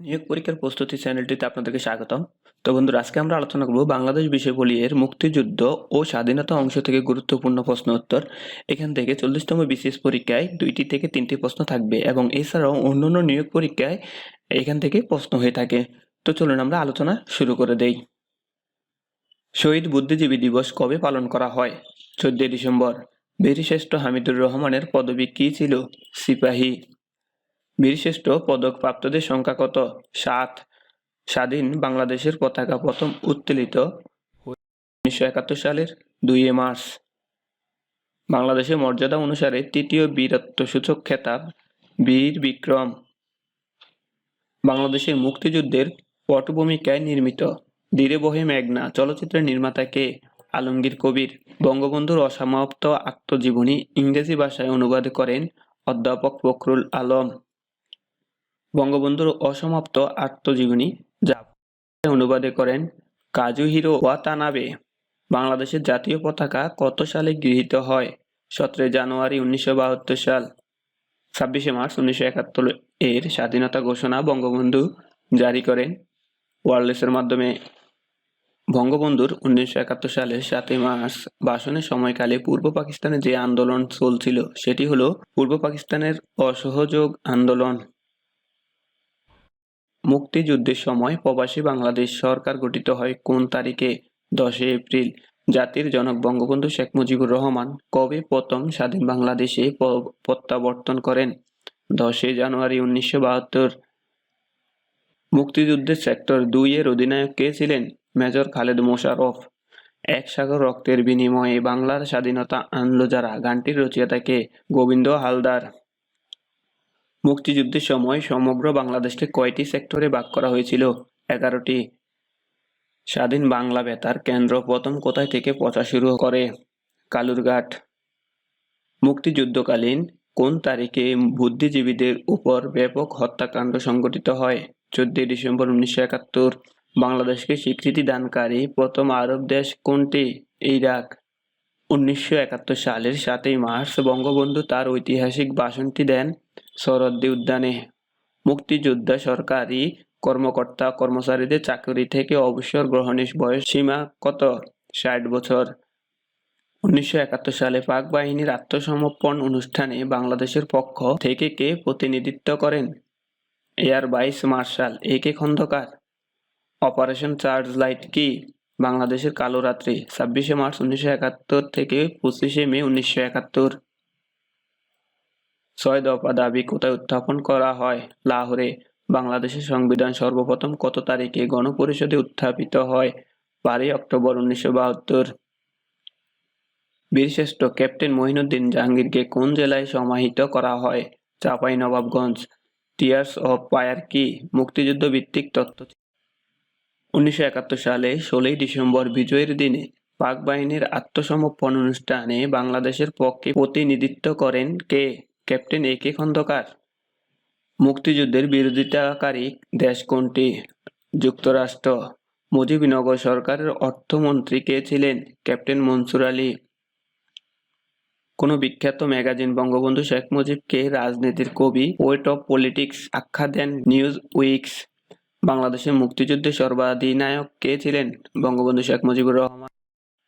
নিয়োগ পরীক্ষার প্রস্তুতি চ্যানেলটিতে আপনাদেরকে স্বাগতম। তো বন্ধুরা, আজকে আমরা আলোচনা করব বাংলাদেশ বিষয়বলি এর মুক্তিযুদ্ধ ও স্বাধীনতা অংশ থেকে গুরুত্বপূর্ণ প্রশ্ন উত্তর। এখান থেকে চল্লিশতম বিসিএস পরীক্ষায় দুইটি থেকে তিনটি প্রশ্ন থাকবে এবং এছাড়াও অন্যান্য নিয়োগ পরীক্ষায় এখান থেকে প্রশ্ন হয়ে থাকে। তো চলুন আমরা আলোচনা শুরু করে দেই। শহীদ বুদ্ধিজীবী দিবস কবে পালন করা হয়? চোদ্দই ডিসেম্বর। বীরশ্রেষ্ঠ হামিদুর রহমানের পদবি কী ছিল? সিপাহী। বীরশ্রেষ্ঠ পদক প্রাপ্তদের সংখ্যা কত? সাত। স্বাধীন বাংলাদেশের পতাকা প্রথম উত্তোলিত উনিশশো একাত্তর সালের দুই মার্চ। বাংলাদেশের মর্যাদা অনুসারে তৃতীয় বীরত্বসূচক খেতাব বীর বিক্রম। বাংলাদেশের মুক্তিযুদ্ধের পটভূমিকায় নির্মিত ধীরে বহে মেঘনা চলচ্চিত্রের নির্মাতা কে? আলমগীর কবির। বঙ্গবন্ধুর অসমাপ্ত আত্মজীবনী ইংরেজি ভাষায় অনুবাদ করেন অধ্যাপক ফখরুল আলম। বঙ্গবন্ধুর অসমাপ্ত আত্মজীবনী যা অনুবাদে করেন কাজুহিরো ওয়াতানাবে। বাংলাদেশের জাতীয় পতাকা কত সালে গৃহীত হয়? সতেরোই জানুয়ারি উনিশশো বাহাত্তর সাল। ছাব্বিশে মার্চ উনিশশো একাত্তর এর স্বাধীনতা ঘোষণা বঙ্গবন্ধু জারি করেন। ওয়ারলেসের মাধ্যমে বঙ্গবন্ধুর উনিশশো একাত্তর সালের সাতই মার্চ ভাষণের সময়কালে পূর্ব পাকিস্তানে যে আন্দোলন চলছিল, সেটি হলো পূর্ব পাকিস্তানের অসহযোগ আন্দোলন। মুক্তিযুদ্ধের সময় প্রবাসী বাংলাদেশ সরকার গঠিত হয় কোন তারিখে? দশই এপ্রিল। জাতির জনক বঙ্গবন্ধু শেখ মুজিবুর রহমান কবে প্রথম স্বাধীন বাংলাদেশে প্রত্যাবর্তন করেন? দশই জানুয়ারি উনিশশো বাহাত্তর। মুক্তিযুদ্ধের সেক্টর দুই এর অধিনায়ক কে ছিলেন? মেজর খালেদ মোশাররফ। এক সাগর রক্তের বিনিময়ে বাংলার স্বাধীনতা আনলো যারা। গানটির রচয়িতা কে? গোবিন্দ হালদার। মুক্তিযুদ্ধের সময় সমগ্র বাংলাদেশকে কয়টি সেক্টরে ভাগ করা হয়েছিল? এগারোটি। স্বাধীন বাংলা বেতার কেন্দ্র প্রথম কোথায় থেকে প্রচার শুরু করে? কালুরঘাট। মুক্তিযুদ্ধকালীন কোন তারিখে বুদ্ধিজীবীদের উপর ব্যাপক হত্যাকাণ্ড সংঘটিত হয়? চোদ্দই ডিসেম্বর উনিশশো একাত্তর। বাংলাদেশকে স্বীকৃতি দানকারী প্রথম আরব দেশ কোনটি? ইরাক। উনিশশো একাত্তর সালের সাতই মার্চ বঙ্গবন্ধু তার ঐতিহাসিক ভাষণটি দেন শরদ্দি উদ্যানে মুক্তিযোদ্ধা সরকারি কর্মকর্তা কর্মচারীদের চাকরি থেকে অবসর গ্রহণের বয়স সীমা কত? ষাট বছর। উনিশশো একাত্তর সালে পাক বাহিনীর আত্মসমর্পণ অনুষ্ঠানে বাংলাদেশের পক্ষ থেকে কে প্রতিনিধিত্ব করেন? Air vice marshal A K Khandakar. Operation searchlight কি? বাংলাদেশের কালো রাত্রি, ছাব্বিশে মার্চ উনিশশো একাত্তর থেকে পঁচিশে মে উনিশশো একাত্তর। ছয় দফা দাবি কোথায় উত্থাপন করা হয়? লাহোরে বাংলাদেশের সংবিধান সর্বপ্রথম কত তারিখে গণপরিষদে উত্থাপিত হয়? বারোই অক্টোবর উনিশশো বাহাত্তর। বীরশ্রেষ্ঠ ক্যাপ্টেন মহিনুদ্দিন জাহাঙ্গীরকে কোন জেলায় সমাহিত করা হয়? Chapai Nawabganj. Tears of fire কি মুক্তিযুদ্ধ ভিত্তিক তথ্য উনিশশো একাত্তর সালে ষোলোই ডিসেম্বর বিজয়ের দিনে পাক বাহিনীর আত্মসমর্পণ অনুষ্ঠানে বাংলাদেশের পক্ষে প্রতিনিধিত্ব করেন কে? ক্যাপ্টেন এ কে খন্দকার। মুক্তিযুদ্ধের বিরোধিতাকারী দেশ কোনটি? যুক্তরাষ্ট্র। মুজিবনগর সরকারের অর্থমন্ত্রী কে ছিলেন? ক্যাপ্টেন মনসুর আলী। কোন বিখ্যাত ম্যাগাজিন বঙ্গবন্ধু শেখ মুজিবকে রাজনীতির কবি ওয়েট অফ পলিটিক্স আখ্যা দেন নিউজ উইকস বাংলাদেশের মুক্তিযুদ্ধের সর্বাধিনায়ক কে ছিলেন? বঙ্গবন্ধু শেখ মুজিবুর রহমান।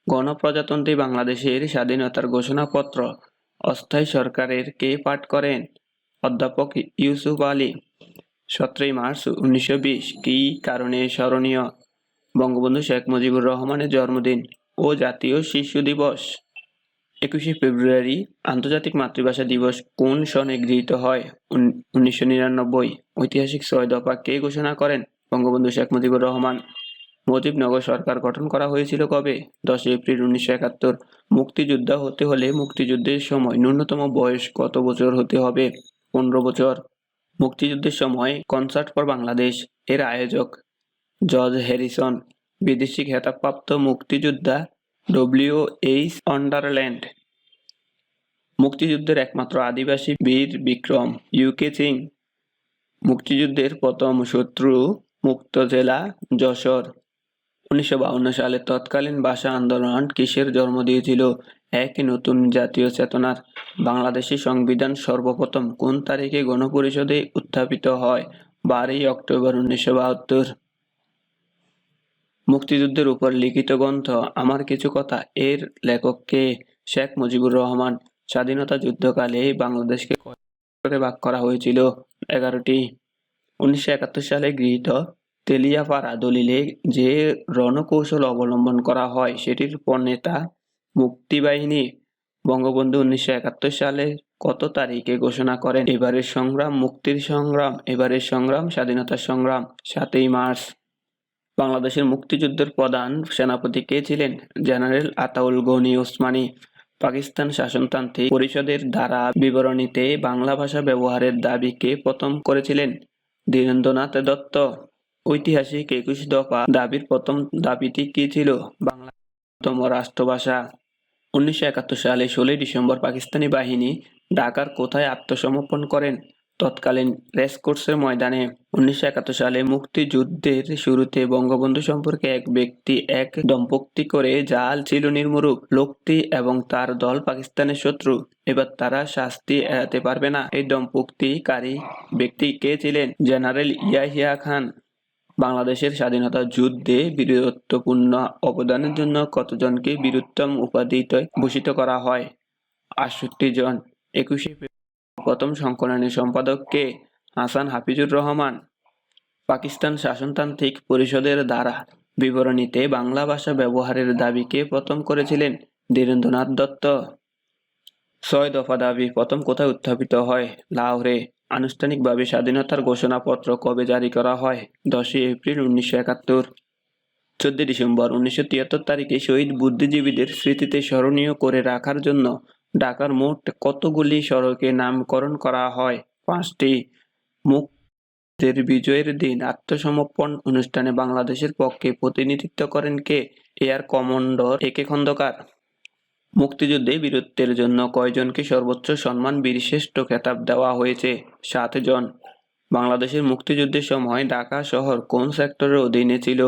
গণপ্রজাতন্ত্রী বাংলাদেশের স্বাধীনতার ঘোষণাপত্র। অস্থায়ী সরকারের কে পাঠ করেন? অধ্যাপক ইউসুফ আলী। সতেরোই মার্চ উনিশশো বিশ, কী কারণে স্মরণীয়? বঙ্গবন্ধু শেখ মুজিবুর রহমানের জন্মদিন ও জাতীয় শিশু দিবস। একুশে ফেব্রুয়ারি আন্তর্জাতিক মাতৃভাষা দিবস কোন সনে গৃহীত হয়? উনিশশো নিরানব্বই, ঐতিহাসিক ছয় দফা কে ঘোষণা করেন? বঙ্গবন্ধু শেখ মুজিবুর রহমান। মুজিবনগর সরকার গঠন করা হয়েছিল কবে? দশই এপ্রিল উনিশশো একাত্তর। মুক্তিযোদ্ধা হতে হলে মুক্তিযুদ্ধের সময় ন্যূনতম বয়স কত বছর হতে হবে? পনেরো বছর। মুক্তিযুদ্ধের সময় কনসার্ট ফর বাংলাদেশ এর আয়োজক জর্জ হ্যারিসন। বিদেশি খেতাবপ্রাপ্ত মুক্তিযোদ্ধা ডব্লিউ এইচ অন্ডারল্যান্ড মুক্তিযুদ্ধের একমাত্র আদিবাসী বীর বিক্রম ইউকে সিং। মুক্তিযুদ্ধের প্রথম শত্রু মুক্ত জেলা যশোর। উনিশশো সালে তৎকালীন ভাষা আন্দোলন কিসের জন্ম দিয়েছিল? এক, নতুন জাতীয় চেতনার। বাংলাদেশি সংবিধান সর্বপ্রথম কোন তারিখে গণপরিষদে উত্থাপিত হয়? বারোই অক্টোবর উনিশশো বাহাত্তর। মুক্তিযুদ্ধের উপর লিখিত গ্রন্থ আমার কিছু কথা এর লেখক কে? শেখ মুজিবুর রহমান। স্বাধীনতা যুদ্ধকালে বাংলাদেশকে ভাগ করা হয়েছিল? এগারোটি। উনিশশো একাত্তর সালে গৃহীত তেলিয়াপাড়া দলিলে যে রণকৌশল অবলম্বন করা হয়, সেটির পর নেতা মুক্তিবাহিনী বঙ্গবন্ধু উনিশশো একাত্তর সালে কত তারিখে ঘোষণা করেন? এবারের সংগ্রাম, মুক্তির সংগ্রাম, এবারের সংগ্রাম স্বাধীনতার সংগ্রাম, সাতই মার্চ। বাংলাদেশের মুক্তিযুদ্ধের প্রধান সেনাপতি কে ছিলেন? জেনারেল আতাউল গনি ওসমানী। পাকিস্তান শাসনতান্ত্রিক পরিষদের দ্বারা বিবরণীতে বাংলা ভাষা ব্যবহারের দাবিকে প্রথম করেছিলেন ধীরেন্দ্রনাথ দত্ত। ঐতিহাসিক একুশ দফা দাবির প্রথম দাবিটি কি ছিল? বাংলাতম রাষ্ট্রভাষা। উনিশশো একাত্তর সালে ষোলোই ডিসেম্বর পাকিস্তানি বাহিনী ঢাকার কোথায় আত্মসমর্পণ করেন? তৎকালীন রেসকোর্সের ময়দানে উনিশশো একাত্তর সালে মুক্তিযুদ্ধের শুরুতে বঙ্গবন্ধু সম্পর্কে এক ব্যক্তি এক দম্পতি করে জাল ছিল নির্মূরূপ, লোকটি এবং তার দল পাকিস্তানের শত্রু। এবার তারা শাস্তি এড়াতে পারবে না। এই দম্পতিকারী ব্যক্তি কে ছিলেন? জেনারেল ইয়াহিয়া খান। বাংলাদেশের স্বাধীনতা যুদ্ধে বীরত্বপূর্ণ অবদানের জন্য কতজনকে বীরোত্তম উপাধিতে ভূষিত করা হয়? আটষট্টি জন। একুশে প্রথম সংকলনের সম্পাদক কে? হাসান হাফিজুর রহমান। পাকিস্তান শাসনতান্ত্রিক পরিষদের দ্বারা বিবরণীতে বাংলা ভাষা ব্যবহারের দাবিকে প্রথম করেছিলেন ধীরেন্দ্রনাথ দত্ত। ছয় দফা দাবি, প্রথম কোথায় উত্থাপিত হয়? লাহোরে। আনুষ্ঠানিকভাবে স্বাধীনতার ঘোষণাপত্র কবে জারি করা হয়? দশই এপ্রিল উনিশশো একাত্তর। চোদ্দ ডিসেম্বর উনিশশো তিয়াত্তর তারিখে শহীদ বুদ্ধিজীবীদের স্মৃতিতে স্মরণীয় করে রাখার জন্য ঢাকার মোট কতগুলি সড়কে নামকরণ করা হয়? পাঁচটি। মুক্তির বিজয়ের দিন আত্মসমর্পণ অনুষ্ঠানে বাংলাদেশের পক্ষে প্রতিনিধিত্ব করেন কে? Air commander A K Khandakar. মুক্তিযুদ্ধে বীরত্বের জন্য কয়জনকে সর্বোচ্চ সম্মান বীরশ্রেষ্ঠ খেতাব দেওয়া হয়েছে? সাত জন বাংলাদেশের মুক্তিযুদ্ধের সময় ঢাকা শহর কোন সেক্টরের অধীনে ছিল?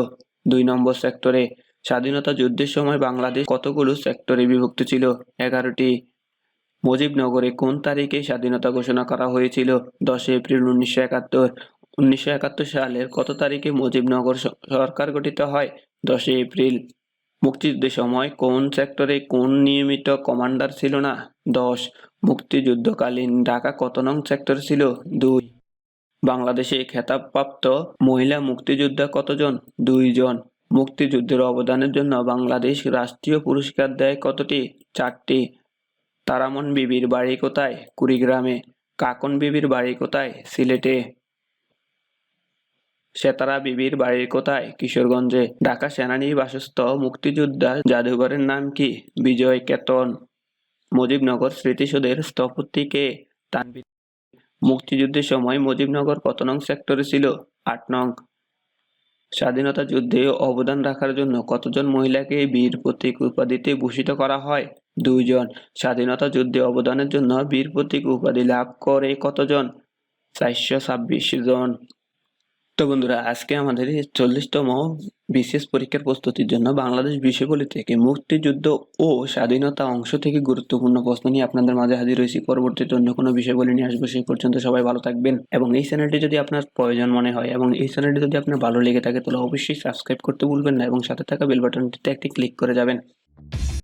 দুই নম্বর সেক্টরে। স্বাধীনতা যুদ্ধের সময় বাংলাদেশ কতগুলো সেক্টরে বিভক্ত ছিল? এগারোটি। মুজিবনগরে কোন তারিখে স্বাধীনতা ঘোষণা করা হয়েছিল? দশই এপ্রিল উনিশশো একাত্তর। উনিশশো একাত্তর সালের কত তারিখে মুজিবনগর সরকার গঠিত হয়? দশই এপ্রিল। মুক্তিযুদ্ধের সময় কোন সেক্টরে কোন নিয়মিত কমান্ডার ছিল না? দশ, মুক্তিযুদ্ধকালীন ঢাকা কত নং সেক্টর ছিল? দুই, বাংলাদেশে খেতাবপ্রাপ্ত মহিলা মুক্তিযোদ্ধা কতজন? দুইজন মুক্তিযুদ্ধের অবদানের জন্য বাংলাদেশ রাষ্ট্রীয় পুরস্কার দেয় কতটি? চারটি। তারামন বিবির বাড়ি কোথায়? কুড়িগ্রামে। কাকন বিবির বাড়ি কোথায়? সিলেটে। সেতারা বিবির বাড়ির কোথায়? কিশোরগঞ্জে। ঢাকা সেনানী বাসস্থ মুক্তিযোদ্ধা জাদুঘরের নাম কি? বিজয় কেতন। মুজিবনগর স্মৃতিসৌধের স্থপতি কে? তানভীর। মুক্তিযুদ্ধের সময় মুজিবনগর কত নং সেক্টরে ছিল? আট নং। স্বাধীনতা যুদ্ধে অবদান রাখার জন্য কতজন মহিলাকে বীর প্রতীক উপাধিতে ভূষিত করা হয়? দুইজন। স্বাধীনতা যুদ্ধে অবদানের জন্য বীর প্রতীক উপাধি লাভ করে কতজন? চারশো ছাব্বিশ জন। তো বন্ধুরা, আজকে আমাদের চল্লিশতম বিশেষ পরীক্ষার প্রস্তুতির জন্য বাংলাদেশ বিষয়গুলি থেকে মুক্তিযুদ্ধ ও স্বাধীনতা অংশ থেকে গুরুত্বপূর্ণ প্রশ্ন নিয়ে আপনাদের মাঝে হাজির হয়েছি। পরবর্তীতে অন্য কোনো বিষয়গুলি নিয়ে আসব, সেই পর্যন্ত সবাই ভালো থাকবেন। এবং এই চ্যানেলটি যদি আপনার প্রয়োজন মনে হয় এবং এই চ্যানেলটি যদি আপনার ভালো লেগে থাকে, তাহলে অবশ্যই সাবস্ক্রাইব করতে ভুলবেন না এবং সাথে থাকা বেল বাটনটিতে একটি ক্লিক করে যাবেন।